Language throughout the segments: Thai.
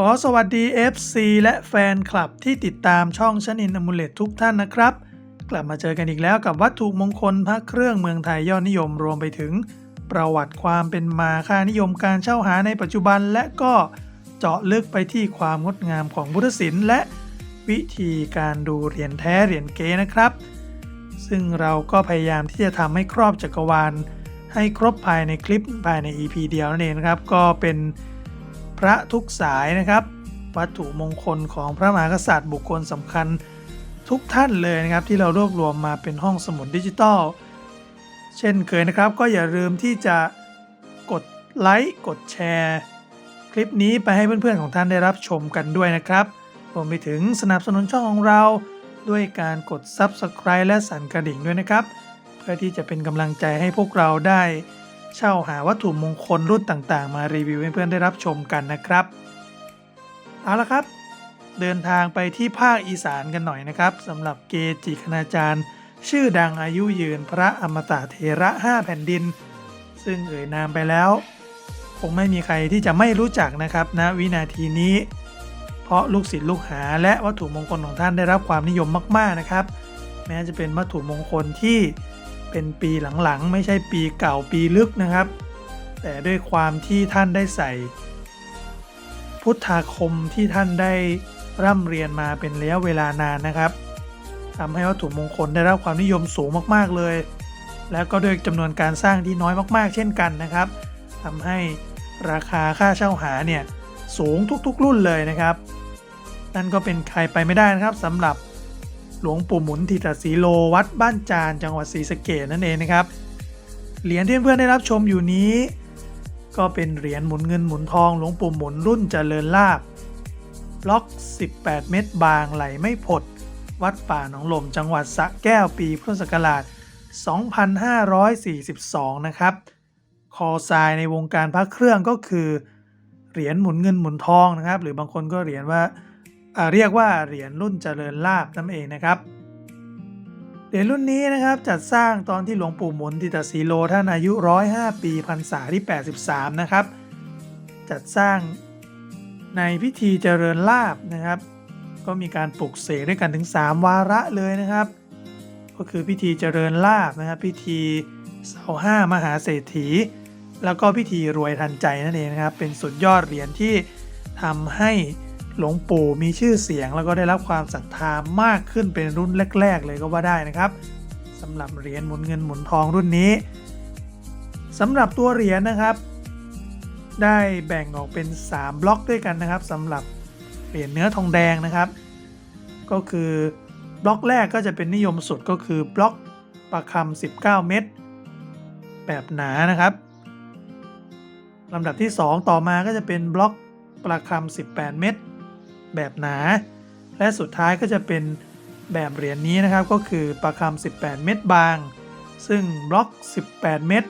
ขอสวัสดี FC และแฟนคลับที่ติดตามช่องชันินอมูเลตทุกท่านนะครับ กลับมาเจอกันอีกแล้วกับวัตถุมงคลพระเครื่องเมืองไทยยอดนิยมรวมไปถึง ประวัติความเป็นมาค่านิยมการเช่าหาในปัจจุบัน และก็เจาะลึกไปที่ความงดงามของพุทธศิลป์และวิธีการดูเหรียญแท้เหรียญเก๊นะครับ ซึ่งเราก็พยายามที่จะทำให้ครอบจักรวาล ให้ครบภายในคลิปภายใน EP เดียวนั่นเองนะครับก็เป็น พระทุกสายนะครับ วัตถุมงคลของพระมหากษัตริย์บุคคลสำคัญทุกท่านเลยนะครับ ที่เรารวบรวมมาเป็นห้องสมุดดิจิตอลเช่นเคยนะครับ ก็อย่าลืมที่จะกดไลค์กดแชร์คลิปนี้ไปให้เพื่อนๆของท่านได้รับชมกันด้วยนะครับรวมไปถึงสนับสนุนช่องของเราด้วยการกด Subscribe และสั่นกระดิ่งด้วยนะครับ เพื่อที่จะเป็นกำลังใจให้พวกเราได้ เช่าหาวัตถุมงคลรุ่นต่างๆ มารีวิวให้เพื่อนได้รับชมกันนะครับ เอาละครับ เดินทางไปที่ภาคอีสานกันหน่อยนะครับสำหรับเกจิคณาจารย์ ชื่อดังอายุยืนพระอมตะเทระห้าแผ่นดิน ซึ่งเอ่ยนามไปแล้ว คงไม่มีใครที่จะไม่รู้จักนะครับณนะวินาทีนี้ เพราะลูกศิษย์ลูกหาและวัตถุมงคลของท่านได้รับความนิยมมาก ๆนะครับ แม้จะเป็นวัตถุมงคลที่ เป็นปีหลังๆ ไม่ใช่ปีเก่าปีลึกนะครับ แต่ด้วยความที่ท่านได้ใส่ พุทธาคมที่ท่านได้ร่ำเรียนมาเป็นระยะเวลานานนะครับทำให้วัตถุมงคลได้รับความนิยมสูงมากๆเลย แล้วก็ด้วยจำนวนการสร้างที่น้อยมากๆ เช่นกันนะครับทำให้ราคาค่าเช่าหาเนี่ยสูงทุกๆ รุ่นเลยนะครับ นั่นก็เป็นใครไปไม่ได้นะครับสำหรับ หลวงปู่หมุนทิตสีโลวัดบ้านจานจังหวัดศรีสะเกดนั่นเองนะครับ เหรียญที่เพื่อนๆได้รับชมอยู่นี้ ก็เป็นเหรียญหมุนเงินหมุนทองหลวงปู่หมุนรุ่นเจริญลาบล็อก 18 เม็ดบางไหลไม่ผด วัดป่าหนองลมจังหวัดสะแก้วปีพุทธศักราช 2542 นะครับ คอทรายในวงการพระเครื่องก็คือเหรียญหมุนเงินหมุนทองนะครับ หรือบางคนก็เหรียญว่า เรียกว่าเหรียญรุ่นเจริญลาบนั่นเองนะครับ เหรียญรุ่นนี้นะครับจัดสร้างตอนที่หลวงปู่หมุนติตสีโลท่านอายุ 105 ปีพรรษาที่ 83 นะครับ จัดสร้างในพิธีเจริญลาบนะครับ ก็มีการปลุกเสกด้วยกันถึง 3 วาระเลยนะครับ ก็คือพิธีเจริญลาบนะครับ พิธีเสาห้ามหาเศรษฐี แล้วก็พิธีรวยทันใจนั่นเองนะครับ เป็นสุดยอดเหรียญที่ทำให้ หลวงปู่มีชื่อเสียงแล้วก็ได้รับความศรัทธามากขึ้นเป็นรุ่นแรก ๆ เลยก็ว่าได้นะครับสำหรับเหรียญหมุนเงินหมุนทองรุ่นนี้สำหรับตัวเหรียญนะครับ ได้แบ่งออกเป็น 3 บล็อกด้วยกันนะครับสำหรับเหรียญเนื้อทองแดงนะครับ ก็คือบล็อกแรกก็จะเป็นนิยมสุดก็คือบล็อกประคำ19 เม็ดแบบหนานะครับลำดับที่ 2 ต่อมาก็จะเป็นบล็อกประคำ18 เม็ด แบบหนา และสุดท้ายก็จะเป็นแบบเหรียญนี้นะครับก็คือประคำ18 เม็ดบาง ซึ่งบล็อก 18 เม็ด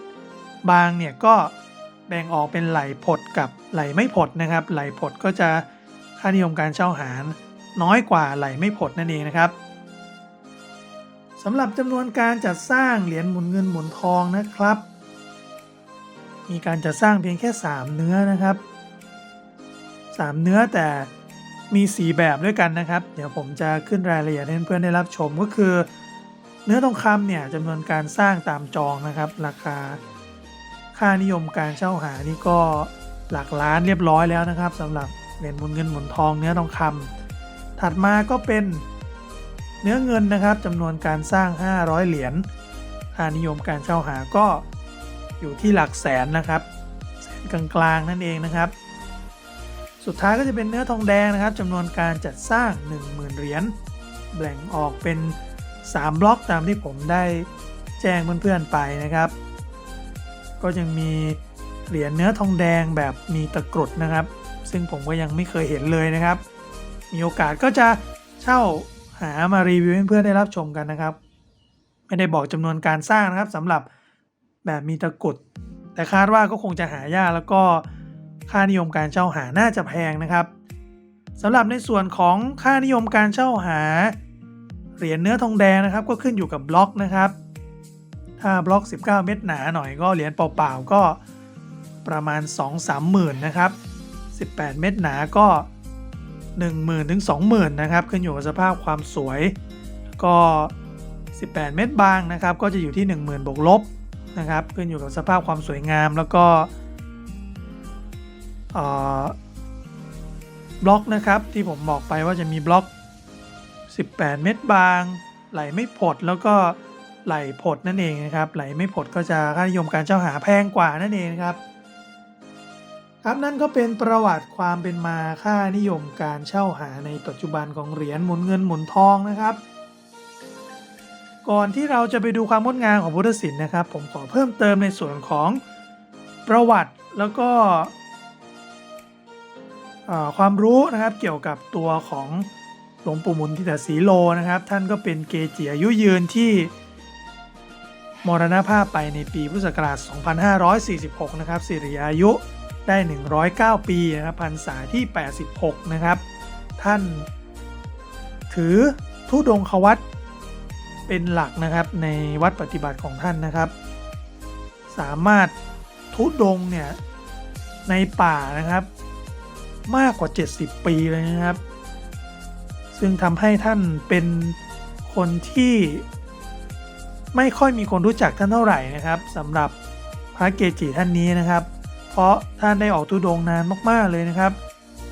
บางเนี่ยก็แบ่งออกเป็นไหลผดกับไหลไม่ผดนะครับ ไหลผดก็จะค่านิยมการเช่าหาน้อยกว่าไหลไม่ผดนั่นเองนะครับสำหรับจำนวนการจัดสร้างเหรียญหมุนเงินหมุนทองนะครับ มีการจัดสร้างเพียงแค่ 3 เนื้อนะครับ 3 เนื้อแต่ มี 4 แบบด้วยกันนะครับ เดี๋ยวผมจะขึ้นรายละเอียดให้เพื่อนๆได้รับชมก็คือ เนื้อทองคำเนี่ยจำนวนการสร้างตามจองนะครับ ราคา ค่านิยมการเช่าหานี่ก็หลักล้านเรียบร้อยแล้วนะครับสำหรับเหรียญหมุนเงินหมุนทองเนื้อทองคำถัดมาก็เป็นเนื้อเงินนะครับจำนวนการสร้าง 500 เหรียญค่านิยมการเช่าหาก็อยู่ที่หลักแสนนะครับ แสนกลางๆนั่นเองนะครับ สุดท้ายก็จะเป็นเนื้อทองแดงนะครับจำนวนการจัดสร้าง 10,000 เหรียญแบ่งออกเป็น 3 บล็อกตามที่ผมได้แจ้งเพื่อนๆไปนะครับ ก็ยังมีเหรียญเนื้อทองแดงแบบมีตะกรุดนะครับ ซึ่งผมก็ยังไม่เคยเห็นเลยนะครับ มีโอกาสก็จะเช่าหามารีวิวให้เพื่อนๆได้รับชมกันนะครับ ไม่ได้บอกจำนวนการสร้างนะครับสำหรับแบบมีตะกรุด แต่คาดว่าก็คงจะหายากแล้วก็ ค่านิยมการเช่าหาน่าจะแพงนะครับสำหรับในส่วนของค่านิยมการเช่าหา เหรียญเนื้อทองแดงนะครับ ก็ขึ้นอยู่กับบล็อกนะครับ ถ้าบล็อก 19 เม็ดหนาหน่อยก็เหรียญเปล่าๆก็ประมาณ 2-3หมื่นนะครับ 18 เม็ดหนาก็ 10,000ถึง20,000นะครับขึ้นอยู่กับสภาพความสวย ก็ 18 เม็ดบางนะครับ ก็จะอยู่ที่ 10,000บวกลบนะครับขึ้นอยู่กับสภาพความสวยงามแล้วก็ บล็อกนะครับที่ผมบอกไปว่าจะมีบล็อก 18 เม็ดบาง ไหลไม่ผดแล้วก็ไหลผดนั่นเองนะครับ ไหลไม่ผดก็จะค่านิยมการเช่าหาแพงกว่านั่นเองครับ ครับนั่นก็เป็นประวัติความเป็นมาค่านิยมการเช่าหาในปัจจุบันของเหรียญหมุนเงินหมุนทองนะครับ ก่อนที่เราจะไปดูความงดงามของพุทธศิลป์นะครับ ผมขอเพิ่มเติมในส่วนของประวัติแล้วก็ ความรู้นะครับเกี่ยวกับตัวของหลวงปู่มุนทิตสีโลนะครับ ท่านก็เป็นเกจิอายุยืนที่มรณภาพไปในปีพุทธศักราช 2546 นะครับสิริอายุได้ 109 ปีนะครับพรรษาที่ 86 นะครับ ท่านถือทุดงควัตเป็นหลักนะครับในวัดปฏิบัติของท่านนะครับ สามารถทุดงเนี่ยในป่านะครับ มากกว่า 70 ปีเลยนะครับ ซึ่งทำให้ท่านเป็นคนที่ไม่ค่อยมีคนรู้จักท่านเท่าไหร่นะครับสำหรับพระเกจิท่านนี้นะครับ เพราะท่านได้ออกทุดงนานมากๆเลยนะครับ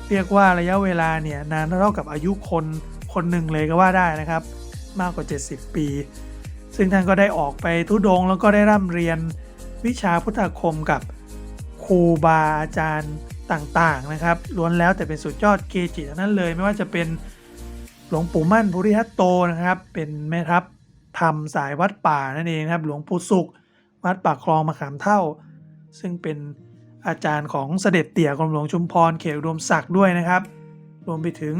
เรียกว่าระยะเวลาเนี่ยนานเท่ากับอายุคนคนหนึ่งเลยก็ว่าได้นะครับ มากกว่า 70 ปี ซึ่งท่านก็ได้ออกไปทุดงแล้วก็ได้ร่ำเรียนวิชาพุทธคมกับครูบาอาจารย์ ต่างๆนะครับล้วนแล้วแต่เป็นสุดยอดเกจิทั้งนั้นเลยไม่ว่าจะเป็นหลวงปู่มั่นภูริทัตโตนะครับ เป็นแม่ทัพทำสายวัดป่านั่นเองนะครับ หลวงปู่สุข วัดป่าคลองมะขามเท่า ซึ่งเป็นอาจารย์ของเสด็จเตี่ยกรมหลวงชุมพรเขตอุดมศักดิ์ด้วยนะครับ รวมไปถึง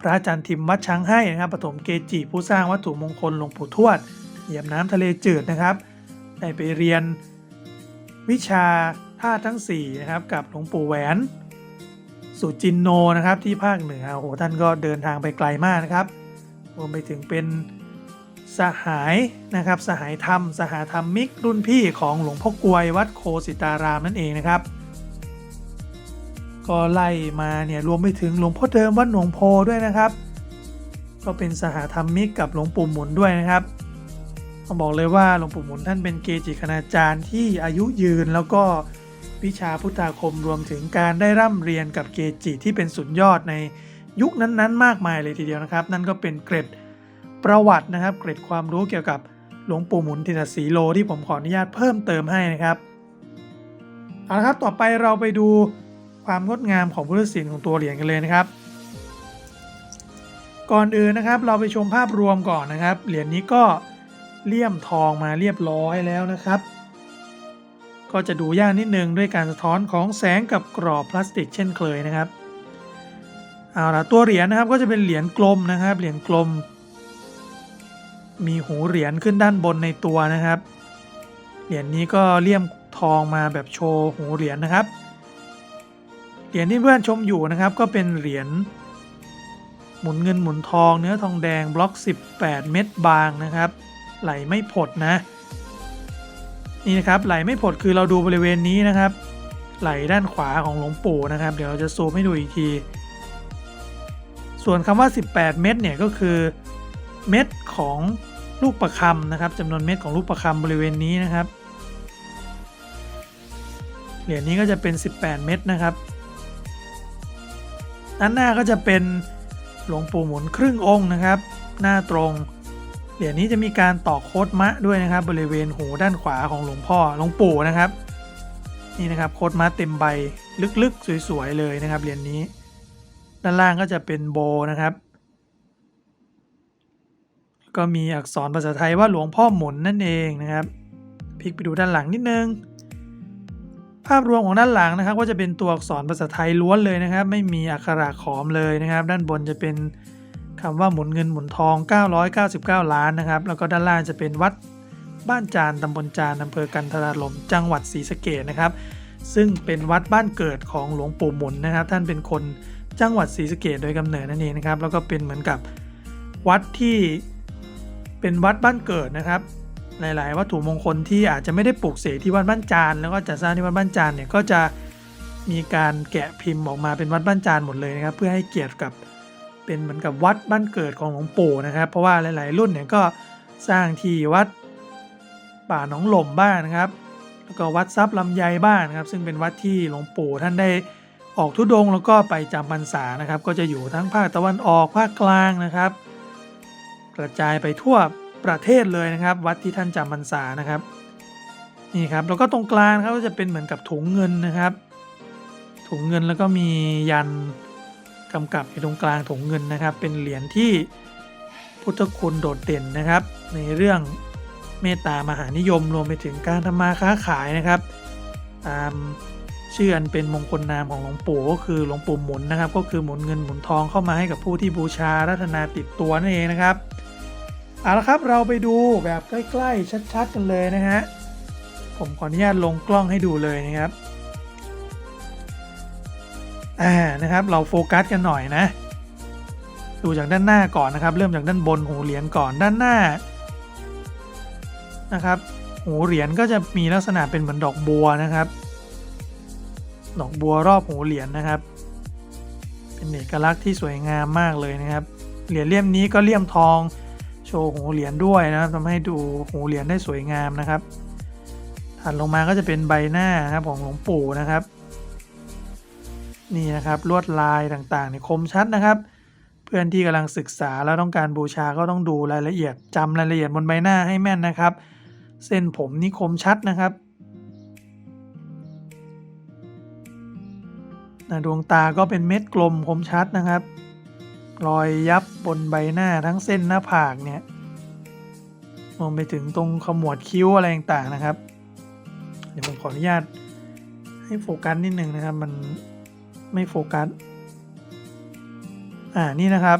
พระอาจารย์ทิมวัดช้างให้นะครับปฐมเกจิผู้สร้างวัตถุมงคลหลวงปู่ทวด เหยียบน้ำทะเลจืดนะครับ ได้ไปเรียนวิชา ธาตุทั้ง4นะครับกับหลวงปู่แหวน สุจินโนนะครับที่ภาคเหนือโอ้โหท่านก็เดินทางไปไกลมากนะครับรวมไปถึงเป็นสหายนะครับสหายธรรม สหธรรมมิกรุ่นพี่ของหลวงพ่อกลวยวัดโคสิตารามนั่นเองนะครับ ก็ไล่มาเนี่ยรวมไปถึงหลวงพ่อเดิมวัดหนองโพด้วยนะครับ ก็เป็นสหธรรมิกกับหลวงปู่หมุนด้วยนะครับต้องบอกเลยว่าหลวงปู่หมุนท่านเป็นเกจิคณาจารย์ที่อายุยืนแล้วก็ วิชาพุทธาคมรวมถึงการได้ร่ำเรียนกับเกจิที่เป็นสุดยอดในยุคนั้นๆ มากมายเลยทีเดียวนะครับ นั่นก็เป็นเกร็ดประวัตินะครับ เกร็ดความรู้เกี่ยวกับหลวงปู่หมุนทิตสีโลที่ผมขออนุญาตเพิ่มเติมให้นะครับเอาละครับต่อไปเราไปดูความงดงามของพุทธศิลป์ของตัวเหรียญกันเลยนะครับ ก่อนอื่นนะครับ เราไปชมภาพรวมก่อนนะครับ เหรียญนี้ก็เลี่ยมทองมาเรียบร้อยแล้วนะครับ ก็จะดูยากนิดนึงด้วยการสะท้อนของแสงกับกรอบพลาสติกเช่นเคยนะครับเอาละตัวเหรียญนะครับก็จะเป็นเหรียญกลมนะครับ เหรียญกลม มีหูเหรียญขึ้นด้านบนในตัวนะครับ เหรียญนี้ก็เลี่ยมทองมาแบบโชว์หูเหรียญนะครับ เหรียญที่เพื่อนชมอยู่นะครับ ก็เป็นเหรียญหมุนเงินหมุนทองเนื้อทองแดงบล็อก 18 เม็ดบางนะครับ ไหลไม่ผดนะ นี่นะครับไหลไม่ผดคือเราดูบริเวณนี้นะครับ ไหลด้านขวาของหลวงปู่นะครับ เดี๋ยวเราจะซูมให้ดูอีกที ส่วนคำว่า 18 เม็ดเนี่ยก็คือเม็ดของลูกประคำนะครับจำนวนเม็ดของลูกประคำบริเวณนี้นะครับเหรียญนี้ก็จะเป็น 18 เม็ดนะครับด้านหน้าก็จะเป็นหลวงปู่หมุนครึ่งองค์นะครับ หน้าตรง เหรียญนี้จะมีการต่อโคดมะด้วยนะครับ บริเวณหูด้านขวาของหลวงพ่อหลวงปู่นะครับ นี่นะครับโคดมะเต็มใบลึกๆ สวยๆเลยนะครับเหรียญนี้ ด้านล่างก็จะเป็นโบนะครับ ก็มีอักษรภาษาไทยว่าหลวงพ่อหมุนนั่นเองนะครับพลิกไปดูด้านหลังนิดนึงภาพรวมของด้านหลังนะครับ ก็จะเป็นตัวอักษรภาษาไทยล้วนเลยนะครับ ไม่มีอักขระขอมเลยนะครับ ด้านบนจะเป็น คำว่าหมุนเงินหมุนทอง 999 ล้านนะครับ แล้วก็ด้านล่างจะเป็นวัดบ้านจานตำบลจานอำเภอกันทราลมจังหวัดศรีสะเกดนะครับ ซึ่งเป็นวัดบ้านเกิดของหลวงปู่หมุนนะครับ ท่านเป็นคนจังหวัดศรีสะเกดโดยกำเนิดนั่นเองนะครับ แล้วก็เป็นเหมือนกับวัดที่เป็นวัดบ้านเกิดนะครับ หลาย ๆ วัตถุมงคลที่อาจจะไม่ได้ปลูกเสกที่วัดบ้านจานแล้วก็จะสร้างที่วัดบ้านจานเนี่ยก็จะมีการแกะพิมพ์ออกมาเป็นวัดบ้านจานหมดเลยนะครับ เพื่อให้เกียรติกับ เป็นเหมือนกับวัดบ้านเกิดของหลวงปู่นะครับ เพราะว่าหลาย ๆ รุ่นเนี่ยก็สร้างที่วัดป่าหนองหล่มบ้างนะครับ แล้วก็วัดทรัพย์ลำไยบ้างนะครับ ซึ่งเป็นวัดที่หลวงปู่ท่านได้ออกทุดงแล้วก็ไปจำพรรษานะครับ ก็จะอยู่ทั้งภาคตะวันออกภาคกลางนะครับ กระจายไปทั่วประเทศเลยนะครับ วัดที่ท่านจำพรรษานะครับนี่ครับแล้วก็ตรงกลางครับก็จะเป็นเหมือนกับถุงเงินนะครับ ถุงเงินแล้วก็มียัน กำกับอยู่ตรงกลางถุงเงินนะครับ เป็นเหรียญที่พุทธคุณโดดเด่นนะครับ ในเรื่องเมตตามหานิยมรวมไปถึงการทำมาค้าขายนะครับ ตามชื่ออันเป็นมงคลนามของหลวงปู่ก็คือหลวงปู่หมุนนะครับ ก็คือหมุนเงินหมุนทองเข้ามาให้กับผู้ที่บูชารัตนาติดตัวนั่นเองนะครับเอาละครับเราไปดูแบบใกล้ๆชัดๆกันเลยนะฮะผมขออนุญาตลงกล้องให้ดูเลยนะครับ อ่านะครับ เราโฟกัสกันหน่อยนะ ดูจากด้านหน้าก่อนนะครับ เริ่มจากด้านบนหูเหรียญก่อนด้านหน้านะครับหูเหรียญก็จะมีลักษณะเป็นเหมือนดอกบัวนะครับ ดอกบัวรอบหูเหรียญนะครับ เป็นเอกลักษณ์ที่สวยงามมากเลยนะครับ เหรียญเลี่ยมนี้ก็เลี่ยมทองโชว์หูเหรียญด้วยนะครับทำให้ดูหูเหรียญได้สวยงามนะครับถัดลงมาก็จะเป็นใบหน้านะครับของหลวงปู่นะครับ นี่นะครับลวดลายต่างๆเนี่ยคมชัดนะครับ เพื่อนที่กำลังศึกษาแล้วต้องการบูชาก็ต้องดูรายละเอียดจำรายละเอียดบนใบหน้าให้แม่นนะครับ เส้นผมนี่คมชัดนะครับดวงตาก็เป็นเม็ดกลมคมชัดนะครับ รอยยับบนใบหน้าทั้งเส้นหน้าผากเนี่ยรวมไปถึงตรงขมวดคิ้วอะไรต่างๆนะครับ เดี๋ยวผมขออนุญาตให้โฟกัสนิดนึงนะครับมัน ไม่โฟกัส อ่า นี่นะครับ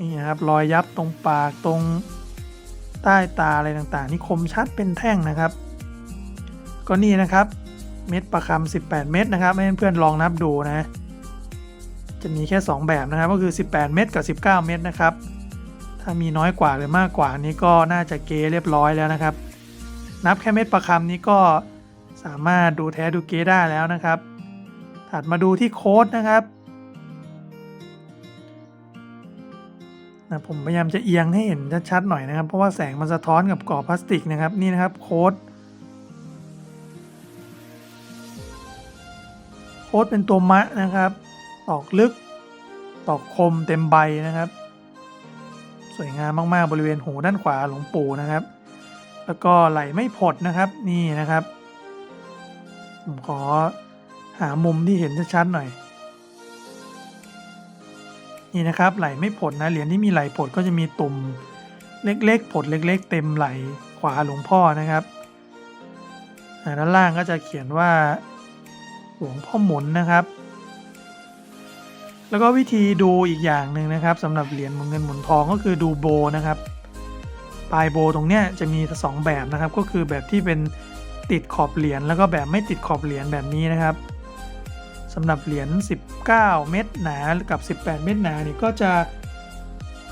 นี่นะครับ รอยยับตรงปากตรงใต้ตาอะไรต่างๆ นี่คมชัดเป็นแท่งนะครับ ก็นี่นะครับ เม็ดประคำ18 เม็ดนะครับ ให้เพื่อนๆลองนับดูนะ จะมีแค่ 2 แบบนะครับ ก็คือ 18 เม็ดกับ 19 เม็ดนะครับ ถ้ามีน้อยกว่าหรือมากกว่านี้ก็น่าจะเกเรียบร้อยแล้วนะครับ นับแค่เม็ดประคำนี้ก็สามารถดูแท้ดูเกได้แล้วนะครับ ถัดมาดูที่โค้ดนะครับนะผมพยายามจะเอียงให้เห็นชัดๆหน่อยนะครับ เพราะว่าแสงมันสะท้อนกับกรอบพลาสติกนะครับนี่นะครับโค้ดโค้ดเป็นตัวมะนะครับ ตอกลึก ตอกคมเต็มใบนะครับ สวยงามมากๆบริเวณหูด้านขวาหลวงปู่นะครับ แล้วก็ไหลไม่ผดนะครับนี่นะครับ ผมขอ หามุมที่เห็นชัดๆหน่อย นี่นะครับไหลไม่ผดนะเหรียญที่มีไหลผดก็จะมีตุ่มเล็กๆผดเล็ก ๆ เต็มไหลขวาหลวงพ่อนะครับด้านล่างก็จะเขียนว่าหลวงพ่อหมุนนะครับ แล้วก็วิธีดูอีกอย่างหนึ่งนะครับสำหรับเหรียญหมุนเงินหมุนทองก็คือดูโบนะครับปลายโบตรงเนี้ยจะมีสองแบบนะครับ ก็คือแบบที่เป็นติดขอบเหรียญแล้วก็แบบไม่ติดขอบเหรียญแบบนี้นะครับ สำหรับเหรียญ 19 เม็ดหนากับ 18 เม็ดหนาเนี่ยก็จะ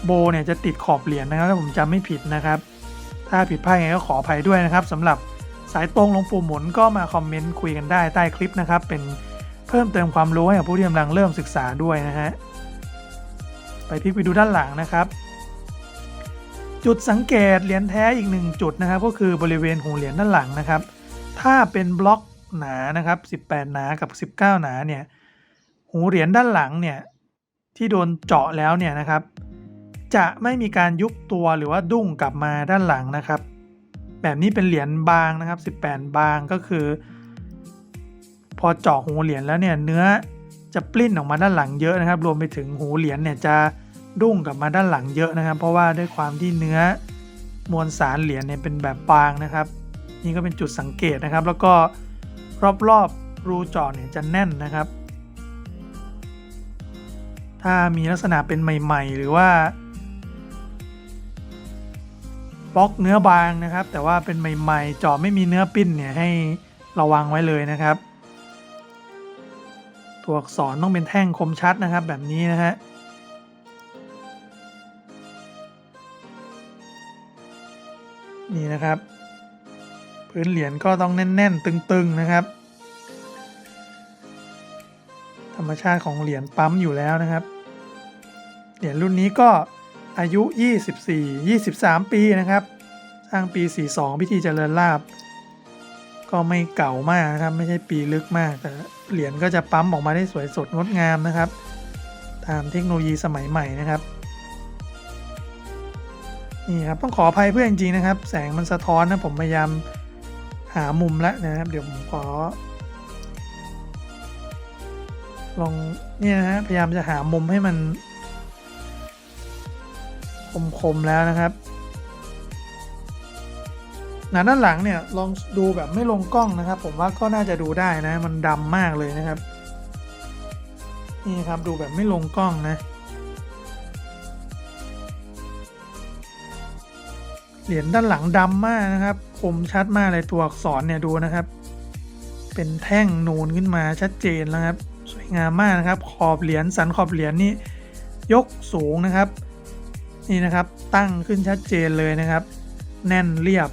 โบเนี่ยจะติดขอบเหรียญนะครับถ้าผมจำไม่ผิดนะครับ ถ้าผิดพลาดยังไงก็ขออภัยด้วยนะครับสำหรับสายตรงลงปู่หมุนก็มาคอมเมนต์คุยกันได้ใต้คลิปนะครับ เป็นเพิ่มเติมความรู้ให้กับผู้ที่กำลังเริ่มศึกษาด้วยนะฮะไปพลิกไปดูด้านหลังนะครับ จุดสังเกตเหรียญแท้อีกหนึ่งจุดนะครับ ก็คือบริเวณหูเหรียญด้านหลังนะครับ ถ้าเป็นบล็อก หนานะครับ 18 หนากับ 19 หนาเนี่ยหูเหรียญด้านหลังเนี่ยที่โดนเจาะแล้วเนี่ยนะครับ จะไม่มีการยุบตัวหรือว่าดุ้งกลับมาด้านหลังนะครับ แบบนี้เป็นเหรียญบางนะครับ 18 บางก็คือ พอเจาะหูเหรียญแล้วเนี่ยเนื้อจะปลิ้นออกมาด้านหลังเยอะนะครับ รวมไปถึงหูเหรียญเนี่ยจะดุ้งกลับมาด้านหลังเยอะนะครับ เพราะว่าด้วยความที่เนื้อมวลสารเหรียญเนี่ยเป็นแบบบางนะครับ นี่ก็เป็นจุดสังเกตนะครับ แล้วก็ รอบๆรูเจาะเนี่ยจะแน่นนะครับ ถ้ามีลักษณะเป็นใหม่ ๆ หรือว่าบล็อกเนื้อบางนะครับ แต่ว่าเป็นใหม่ๆเจาะไม่มีเนื้อปิ้นเนี่ยให้ระวังไว้เลยนะครับ ตัวอักษรต้องเป็นแท่งคมชัดนะครับแบบนี้นะฮะนี่นะครับ พื้นเหรียญก็ต้องแน่น ๆ ตึง ๆ นะครับ ธรรมชาติของเหรียญปั๊มอยู่แล้วนะครับ เหรียญรุ่นนี้ก็อายุ 24 23 ปีนะครับ สร้างปี 42 พิธีเจริญลาบ ก็ไม่เก่ามากนะครับ ไม่ใช่ปีลึกมาก แต่เหรียญก็จะปั๊มออกมาได้สวยสดงดงามนะครับ ตามเทคโนโลยีสมัยใหม่นะครับนี่ครับต้องขออภัยเพื่อนจริงๆนะครับ แสงมันสะท้อนนะผมพยายาม หามุมแล้วนะครับ เดี๋ยวผมขอ ลองเนี่ยนะฮะพยายามจะหามุมให้มัน คมๆแล้วนะครับหนาด้านหลังเนี่ยลองดูแบบไม่ลงกล้องนะครับ ผมว่าก็น่าจะดูได้นะ มันดำมากเลยนะครับ นี่ครับดูแบบไม่ลงกล้องนะเหรียญด้านหลังดำมากนะครับ คมชัดมากเลยตัวอักษรเนี่ยดูนะครับ เป็นแท่งนูนขึ้นมาชัดเจนแล้วครับ สวยงามมากนะครับ ขอบเหรียญสันขอบเหรียญนี่ยกสูงนะครับ นี่นะครับตั้งขึ้นชัดเจนเลยนะครับ แน่นเรียบ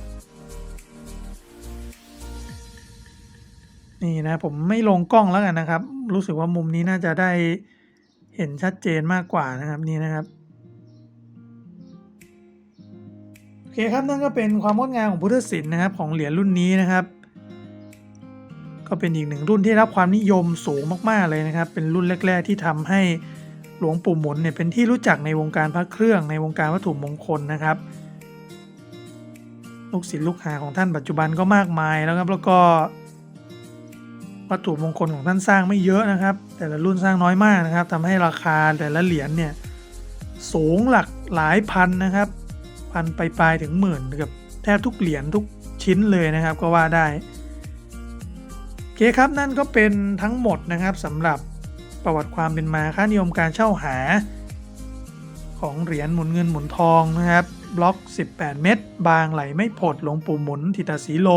นี่นะผมไม่ลงกล้องแล้วกันนะครับ รู้สึกว่ามุมนี้น่าจะได้เห็นชัดเจนมากกว่านะครับนี่นะครับ คครับนั่นก็เป็นความงดงามของพุทธศิลป์นะครับของเหรียญรุ่นนี้นะครับ ก็เป็นอีกหนึ่งรุ่นที่รับความนิยมสูงมากๆเลยนะครับ เป็นรุ่นแรก ๆ ที่ทำให้หลวงปู่หมุนเนี่ยเป็นที่รู้จักในวงการพระเครื่องในวงการวัตถุมงคลนะครับ ลูกศิษย์ลูกหาของท่านปัจจุบันก็มากมายแล้วครับแล้วก็วัตถุมงคลของท่านสร้างไม่เยอะนะครับ แต่ละรุ่นสร้างน้อยมากนะครับทำให้ราคาแต่ละเหรียญเนี่ยสูงหลักหลายพันนะครับ พันไปปลายถึงหมื่นเกับแทบทุกเหรียญทุกชิ้นเลยนะครับก็ว่าได้โอเคครับนั่นก็เป็นทั้งหมดนะครับสำหรับประวัติความเป็นมาค่านิยมการเช่าหา ของเหรียญหมุนเงินหมุนทองนะครับบล็อก 18 เม็ดบางไหลไม่ผดหลวงปู่หมุนทิตาสีโล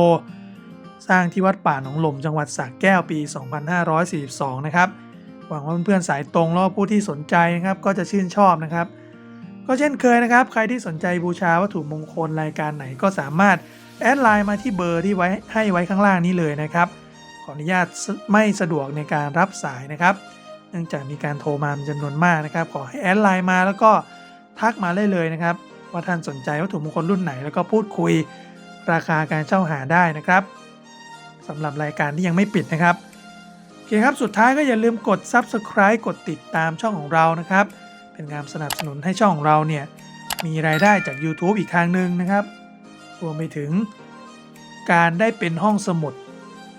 สร้างที่วัดป่าหนองหล่มจังหวัดสระแก้วปี 2542 นะครับ หวังว่าเพื่อนๆสายตรงแล้วผู้ที่สนใจนะครับก็จะชื่นชอบนะครับ ก็เช่นเคยนะครับ ใครที่สนใจบูชาวัตถุมงคลรายการไหนก็สามารถแอดไลน์มาที่เบอร์ที่ไว้ให้ไว้ข้างล่างนี้เลยนะครับ ขออนุญาตไม่สะดวกในการรับสายนะครับ เนื่องจากมีการโทรมาเป็นจำนวนมากนะครับ ขอให้แอดไลน์มาแล้วก็ทักมาได้เลยนะครับ ว่าท่านสนใจวัตถุมงคลรุ่นไหน แล้วก็พูดคุยราคาการเช่าหาได้นะครับสำหรับรายการที่ยังไม่ปิดนะครับโอเคครับสุดท้ายก็อย่าลืมกด Subscribe กดติดตามช่องของเรานะครับ เป็นการสนับสนุนให้ช่องของเราเนี่ยมีรายได้จาก YouTube อีกทางหนึ่งนะครับรวมไปถึงการได้เป็นห้องสมุด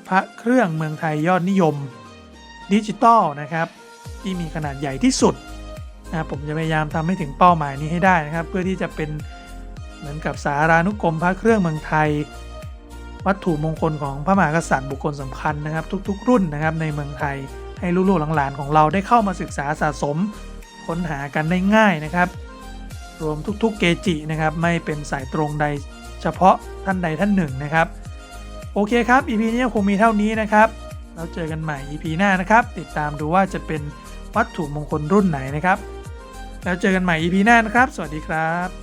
พระเครื่องเมืองไทยยอดนิยมดิจิตอลนะครับ ที่มีขนาดใหญ่ที่สุดนะครับผมจะพยายามทำให้ถึงเป้าหมายนี้ให้ได้นะครับ เพื่อที่จะเป็นเหมือนกับสารานุกรมพระเครื่องเมืองไทย วัตถุมงคลของพระมหากษัตริย์บุคคลสำคัญนะครับ ทุก ๆ รุ่นนะครับในเมืองไทยให้ลูกๆหลานๆของเราได้เข้ามาศึกษาสะสม ค้นหากันได้ง่ายนะครับ รวมทุกๆเกจินะครับ ไม่เป็นสายตรงใดเฉพาะท่านใดท่านหนึ่งนะครับ โอเคครับ EP นี้คงมีเท่านี้นะครับ เราเจอกันใหม่ EP หน้านะครับ ติดตามดูว่าจะเป็นวัตถุมงคลรุ่นไหนนะครับ แล้วเจอกันใหม่ EP หน้านะครับ สวัสดีครับ